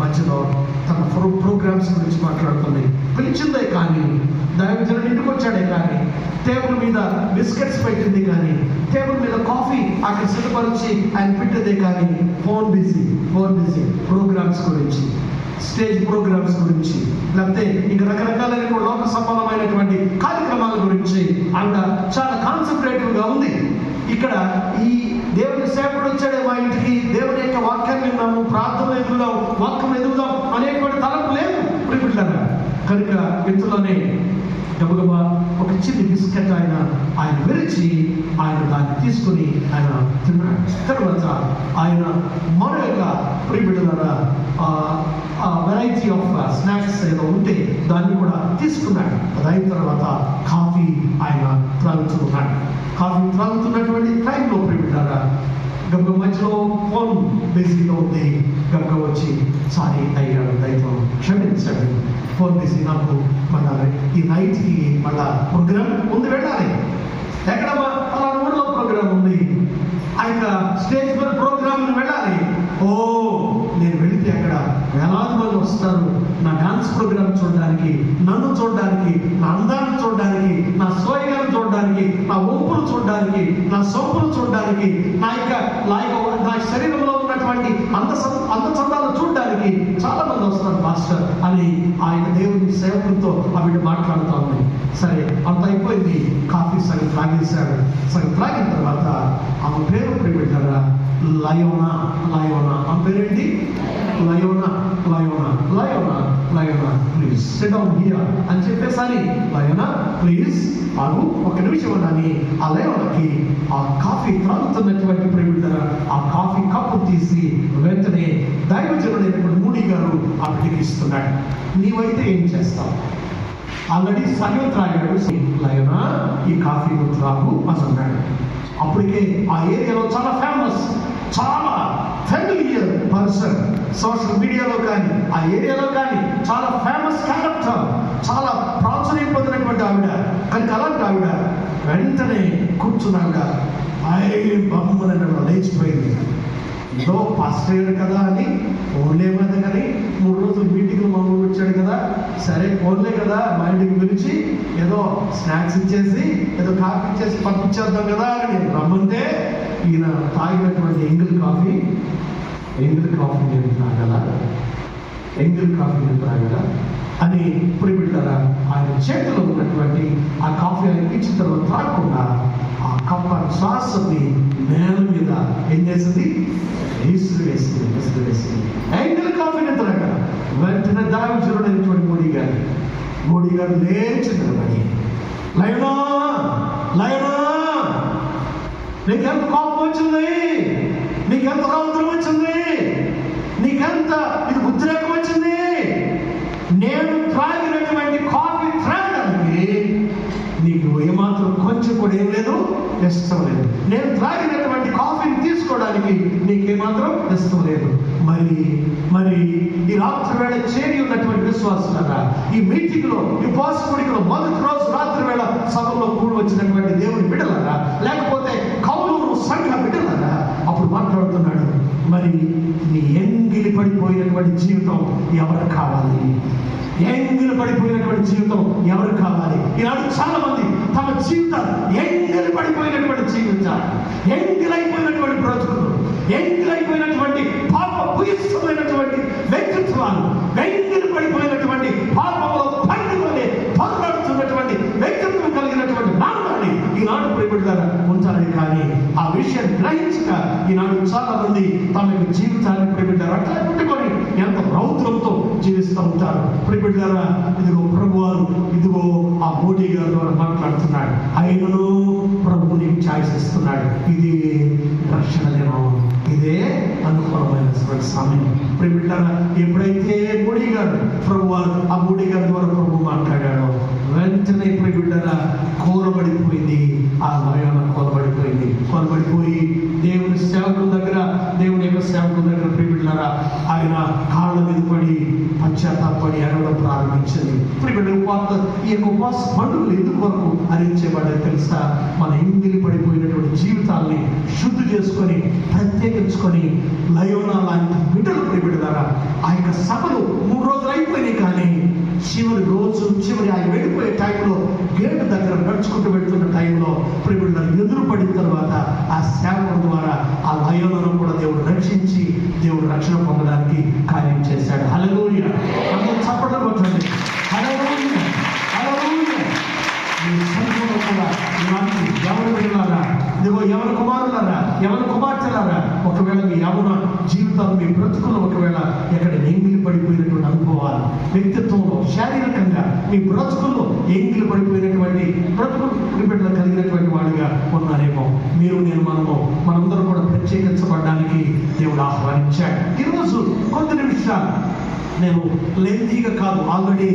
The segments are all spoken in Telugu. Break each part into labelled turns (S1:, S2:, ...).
S1: మధ్యలో తన ప్రో ప్రోగ్రామ్స్ గురించి మాట్లాడుతుంది. పిలిచిందే కానీ దైవజనుడు ఇంటికి వచ్చాడే కానీ టేబుల్ మీద బిస్కెట్స్ పెట్టింది కానీ టేబుల్ మీద కాఫీ అక్కడ సిద్ధపరిచి ఆయన పెట్టిందే కానీ phone busy phone busy. Programs గురించి స్టేజ్ ప్రోగ్రామ్స్ గురించి లేకపోతే ఇంకా రకరకాలైన లోక సంబంధమైనటువంటి కార్యక్రమాల గురించి ఆవిడ చాలా కాన్సన్ట్రేటివ్గా ఉంది. ఇక్కడ ఈ దేవుని సేవకుడు వచ్చాడే కనుక ఇంతలోనే గబగబా ఒక చిన్న బిస్కెట్ ఆయన ఆయన విరిచి ఆయన దాన్ని తీసుకుని ఆయన తిన్నాడు తర్వాత ఆయన మరో యొక్క ఆ వెరైటీ ఆఫ్ స్నాక్స్ ఏదో ఉంటే దాన్ని కూడా తీసుకున్నాడు. అదైన తర్వాత కాఫీ ఆయన త్రాగుతున్నాడు. కాఫీ త్రాగుతున్నటువంటి టైంలో ప్రిబిడ్డారా గబగ మధ్యలో ఫోన్ బిజీగా ఉంది. గబగ వచ్చి సారీ అయ్యాడు దయతో క్షమించండి ఫోన్ బిజీ నాకు మన ఈ నైట్కి మళ్ళా ప్రోగ్రామ్ ఉంది వెళ్ళాలి. ఎక్కడ అలా ఊళ్ళో ప్రోగ్రామ్ ఉంది. ఆ యొక్క స్టేజ్ మీద ప్రోగ్రామ్ వెళ్ళాలి. ఓ నేను వెళితే అక్కడ వేలాది మంది వస్తారు. నా డాన్స్ ప్రోగ్రామ్ చూడడానికి నన్ను చూడడానికి నా అందాన్ని చూడడానికి నా సోయగాన్ని చూడడానికి నా ఒంపులు చూడడానికి నా సొంపులు చూడడానికి నా యొక్క నా యొక్క నా శరీరంలో ఉన్నటువంటి అంత అంత చందాలు చూడడానికి చాలా మంది మాస్టర్ అని ఆయన దేవుని సేవకులతో ఆవిడ మాట్లాడుతూ ఉంది. సరే అంత అయిపోయింది. కాఫీ సగం త్రాగేశాడు సగం త్రాగిన తర్వాత ఆమె పేరు పెట్టారా? Leona Leona. ఆమె పేరేంటి? Leona Leona Leona. Please sit down here అని చెప్పేసరి లయన ప్లీజ్ అను ఒక నిమిషం అని ఆ లయనకి ఆ కాఫీ త్రాగుతున్నటువంటి ప్రేమిటారా ఆ కాఫీ కప్పు తీసి వెంటనే దైవజనుడైనటువంటి మూడి గారు ఆ బిడ్డకి ఇస్తున్నాడు నీవైతే ఏం చేస్తావు? ఆల్రెడీ సగం త్రాగాడు లయనా ఈ కాఫీ త్రాగు అని అన్నాడు. అప్పటికే ఆ ఏరియాలో చాలా ఫేమస్ చాలా పర్సన్ సోషల్ మీడియాలో కానీ ఆ ఏరియాలో కానీ చాలా ఫేమస్ క్యారెక్టర్ చాలా ప్రాచుర్యం పొందినటువంటి ఆవిడ. కనుక అలాంటి ఆవిడ వెంటనే కూర్చున్నాక ఐ బొమ్మన లేచిపోయింది. ఏదో ఫస్ట్ అయ్యాడు కదా అని ఫోన్లే మీద కానీ మూడు రోజులు మీటింగ్లు మామూలు వచ్చాడు కదా. సరే ఫోన్లే కదా మా ఇంటికి పిలిచి ఏదో స్నాక్స్ ఇచ్చేసి ఏదో కాఫీ ఇచ్చేసి పంపించేద్దాం కదా అని నేను రమ్మంటే ఈయన తాగినటువంటి ఎంగిల్ కాఫీ ఎంగిల్ కాఫీ నేను తాగల? ఎంగిల్ కాఫీ నేను తాగల? అని ఇప్పుడు బిడ్డరా ఆయన చేతిలో ఉన్నటువంటి ఆ కాఫీ అనేది చిత్రంలో తాకుండా తాగకుండా ఆ కప్ప శ్వాసని నేల మీద ఏం చేసింది? ఇసురు వేసింది ఇసురు వేసింది. యాంగిల్ కాఫీని త్రాగ వెంటనే దావించబడినటువంటి మోడీ గారు. మోడీ గారు లేచి నిలబడి లయనా లయనా నీకెంత కోపం వచ్చింది? నీకెంత రౌద్రం నీకెంత ఇది ఉద్రేకం వచ్చింది. నేను త్రాగినటువంటి కాఫీ త్రాగడానికి నీకు ఏమాత్రం కొంచెం కూడా ఏం లేదు ఇష్టం లేదు. నేను త్రాగినటువంటి కాఫీని తీసుకోవడానికి నీకు ఏమాత్రం ఇష్టం లేదు. మరి మరి ఈ రాత్రి వేళ చేరి ఉన్నటువంటి విశ్వాసులారా ఈ మీటింగ్లో ఈ పాస్పుడికలో మొదటి రోజు రాత్రి వేళ సభలో కూడి వచ్చినటువంటి దేవుని బిడ్డలారా లేకపోతే కౌలు సంఘ బిడ్డలారా అప్పుడు మాట్లాడుతున్నాడు మరి నీ ఎంగిలి పడిపోయినటువంటి జీవితం ఎవరికి కావాలి? ఎంగిలి పడిపోయినటువంటి జీవితం ఎవరికి కావాలి? ఈనాడు చాలా మంది తమ జీవితాలు ఎంగిలి పడిపోయినటువంటి జీవితాలు ఎంగిలైపోయినటువంటి బ్రతుకులు ఎంగిలైపోయినటువంటి పాప భూయిష్టమైనటువంటి వ్యక్తిత్వాలు ఎంగిలి పడిపోయినటువంటి పాపంలో పండుకొని పోరాడుతున్నటువంటి వ్యక్తిత్వం కలిగినటువంటి మానవాడి ఈనాడు ప్రియబడిదారా ఉంటారు కానీ ఆ విషయం గ్రహించక ఈనాడు చాలా మంది తమ యొక్క జీవితాన్ని ప్రియబడ్డారు అట్లా పెట్టుకొని ఎంత రౌద్రంతో జీవిస్తూ ఉంటారు. ప్రిబిడ్డారా ఇదిగో ప్రభువారు ఇదిగో ఆ మోడీ గారి ద్వారా మాట్లాడుతున్నాడు. ఆయనను ప్రభు నీకు ఛాయిస్ ఇస్తున్నాడు ఇది రక్షణ దినం. ఇదే అనుకూలమైన సమయం. ప్రిబిడ్డారా ఎప్పుడైతే మాట్లాడాడు ప్రభు ఆ మూడే గారి వరకు ప్రభు మాట్లాడాడు. వెంటనే ప్రియబిడ్డారా కూరబడిపోయింది. ఆ లయాన కోరబడిపోయింది. కోరబడిపోయి దేవుని సేవకుల దగ్గర దేవుని యొక్క సేవకుల దగ్గర ప్రియబిడ్డారా ఆయన కాళ్ళ మీద పడి పశ్చాత్తాపడి అడగడం ప్రారంభించింది. ప్రియబిడ్డ ఉపవాస ఈ యొక్క ఉపవాస పండుగలు ఎందుకు వరకు హరించేవాడే తెలుసా? మన ఇంగిలి పడిపోయినటువంటి జీవితాల్ని శుద్ధి చేసుకొని ప్రత్యేకించుకొని లయోనా లాంటి బిడ్డలు ఆ యొక్క చివరి రోజు చివరి ఆయన వెళ్ళిపోయే టైంలో గేట్ దగ్గర నడుచుకుంటూ వెళ్తున్న టైంలో ప్రియుల ఎదురు పడిన తర్వాత ఆ సేవకుల ద్వారా ఆ లయోలను కూడా దేవుడు రక్షించి దేవుడు రక్షణ పొందడానికి కార్యం చేశాడు. హలలోయ అందరూ చప్పట్లు కొట్టండి. హలలోయ హలలోయ ఈ సంఘంలో కూడా ఇలాంటి ఎవరు వెళ్ళారా ఎవరి కుమారులారా? ఎవరి కుమార్తెలారా? ఒకవేళ మీ యవన జీవితాలు మీ బ్రతుకులు ఒకవేళ ఎక్కడ ఎంగిలి పడిపోయినటువంటి అనుభవాలు వ్యక్తిత్వంలో శారీరకంగా మీ బ్రతుకుల్లో ఎంగిలి పడిపోయినటువంటి బ్రతుకు బిడ్డలు కలిగినటువంటి వాడిగా ఉన్నారేమో. మీరు నేను మనము మనందరం కూడా ప్రత్యేకించబడడానికి దేవుడు ఆహ్వానించాడు. ఈరోజు కొద్ది నిమిషాలు నేను లెంతీగా కాదు ఆల్రెడీ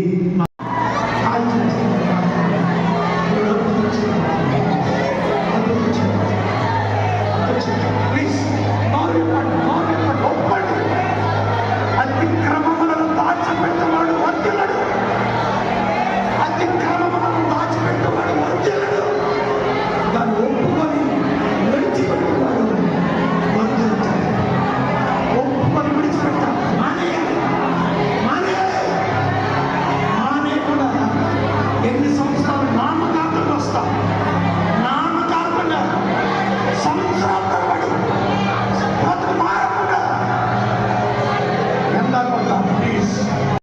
S1: Pakistan and Mark